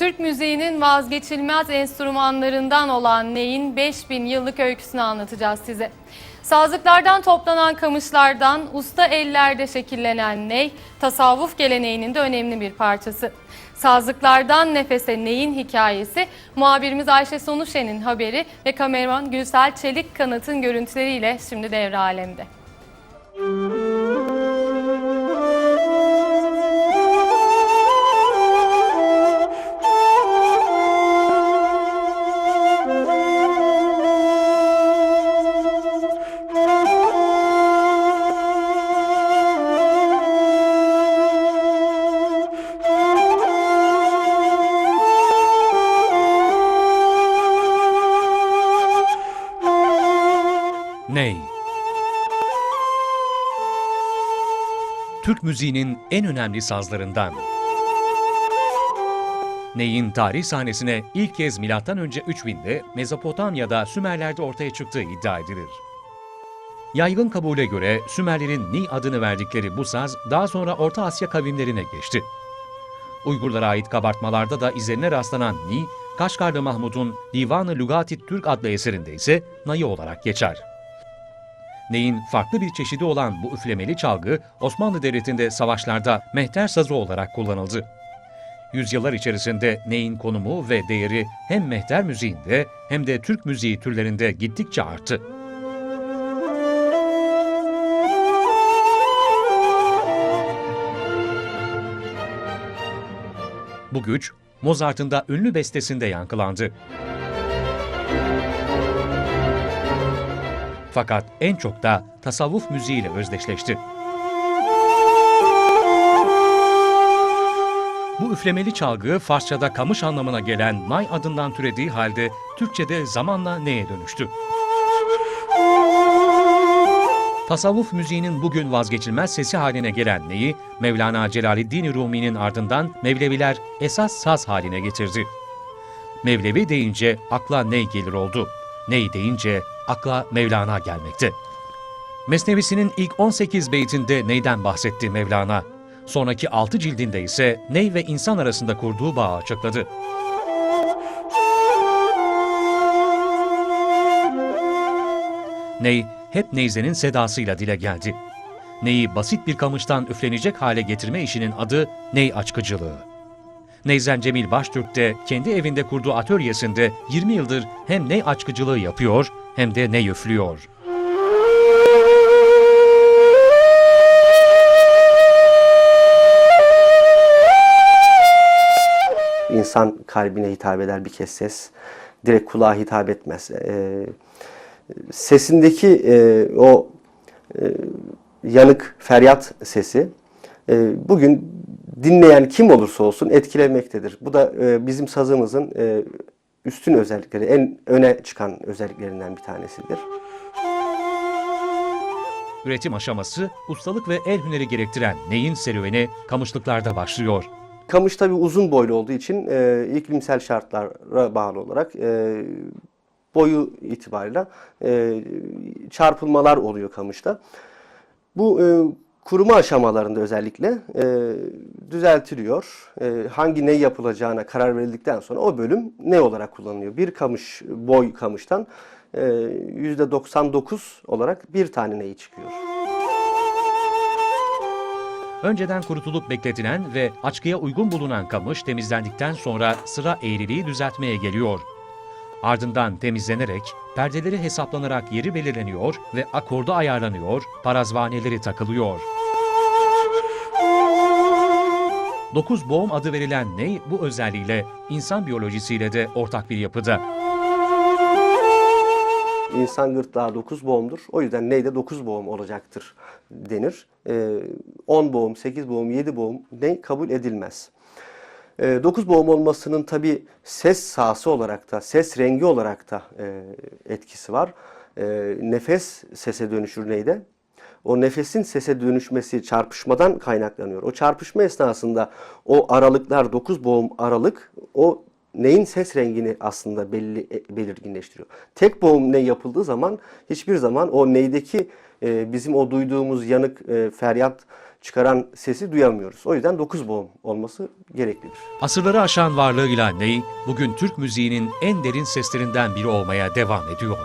Türk müziğinin vazgeçilmez enstrümanlarından olan neyin 5000 yıllık öyküsünü anlatacağız size. Sazlıklardan toplanan kamışlardan usta ellerde şekillenen ney, tasavvuf geleneğinin de önemli bir parçası. Sazlıklardan nefese neyin hikayesi, muhabirimiz Ayşe Sonuşen'in haberi ve kameraman Gülsel Çelik Kanat'ın görüntüleriyle şimdi devre alemde. Ney? Türk müziğinin en önemli sazlarından. Ney'in tarih sahnesine ilk kez M.Ö. 3000'de Mezopotamya'da Sümerler'de ortaya çıktığı iddia edilir. Yaygın kabule göre Sümerlerin Ni adını verdikleri bu saz daha sonra Orta Asya kavimlerine geçti. Uygurlara ait kabartmalarda da izlerine rastlanan Ni, Kaşgarlı Mahmud'un Divan-ı Lugati Türk adlı eserinde ise Nayı olarak geçer. Ney'in farklı bir çeşidi olan bu üflemeli çalgı Osmanlı Devleti'nde savaşlarda mehter sazı olarak kullanıldı. Yüzyıllar içerisinde Ney'in konumu ve değeri hem mehter müziğinde hem de Türk müziği türlerinde gittikçe arttı. Bu güç Mozart'ın da ünlü bestesinde yankılandı. Fakat en çok da tasavvuf müziğiyle özdeşleşti. Bu üflemeli çalgı Farsçada kamış anlamına gelen nay adından türediği halde Türkçe'de zamanla neye dönüştü? Tasavvuf müziğinin bugün vazgeçilmez sesi haline gelen neyi Mevlana Celaleddin Rumi'nin ardından Mevleviler esas saz haline getirdi. Mevlevi deyince akla ney gelir oldu. Ney deyince akla Mevlana gelmekte. Mesnevisinin ilk 18 beytinde neyden bahsetti Mevlana. Sonraki 6 cildinde ise ney ve insan arasında kurduğu bağı açıkladı. Ney hep neyzenin sedasıyla dile geldi. Neyi basit bir kamıştan üflenecek hale getirme işinin adı ney açkıcılığı. Neyzen Cemil Baştürk de kendi evinde kurduğu atölyesinde 20 yıldır hem ney açkıcılığı yapıyor hem de ney üflüyor. İnsan kalbine hitap eder bir kez ses. Direkt kulağa hitap etmez. Ee, sesindeki e, o e, yanık feryat sesi e, bugün dinleyen kim olursa olsun etkilemektedir. Bu da e, bizim sazımızın e, üstün özellikleri, en öne çıkan özelliklerinden bir tanesidir. Üretim aşaması, ustalık ve el hüneri gerektiren neyin serüveni kamışlıklarda başlıyor. Kamış tabi uzun boylu olduğu için e, iklimsel şartlara bağlı olarak e, boyu itibarıyla e, çarpılmalar oluyor kamışta. Bu e, kuruma aşamalarında özellikle e, düzeltiliyor. E, hangi ne yapılacağına karar verildikten sonra o bölüm ne olarak kullanılıyor? Bir kamış boy kamıştan e, %99 olarak bir tane neyi çıkıyor. Önceden kurutulup bekletilen ve açkıya uygun bulunan kamış temizlendikten sonra sıra eğriliği düzeltmeye geliyor. Ardından temizlenerek, perdeleri hesaplanarak yeri belirleniyor ve akorda ayarlanıyor, parazvaneleri takılıyor. Dokuz boğum adı verilen ney bu özelliğiyle insan biyolojisiyle de ortak bir yapıda. İnsan gırtlağı 9 boğumdur. O yüzden neyde 9 boğum olacaktır denir. Ee, 10 boğum, 8 boğum, 7 boğum ney kabul edilmez. Ee, 9 boğum olmasının tabi ses sahası olarak da, ses rengi olarak da e, etkisi var. E, nefes sese dönüşür neyde? O nefesin sese dönüşmesi çarpışmadan kaynaklanıyor. O çarpışma esnasında o aralıklar, 9 boğum aralık o neyin ses rengini aslında belli e, belirginleştiriyor. Tek boğum ney yapıldığı zaman hiçbir zaman o neydeki e, bizim o duyduğumuz yanık e, feryat çıkaran sesi duyamıyoruz. O yüzden 9 boğum olması gereklidir. Asırları aşan varlığıyla ney, bugün Türk müziğinin en derin seslerinden biri olmaya devam ediyor.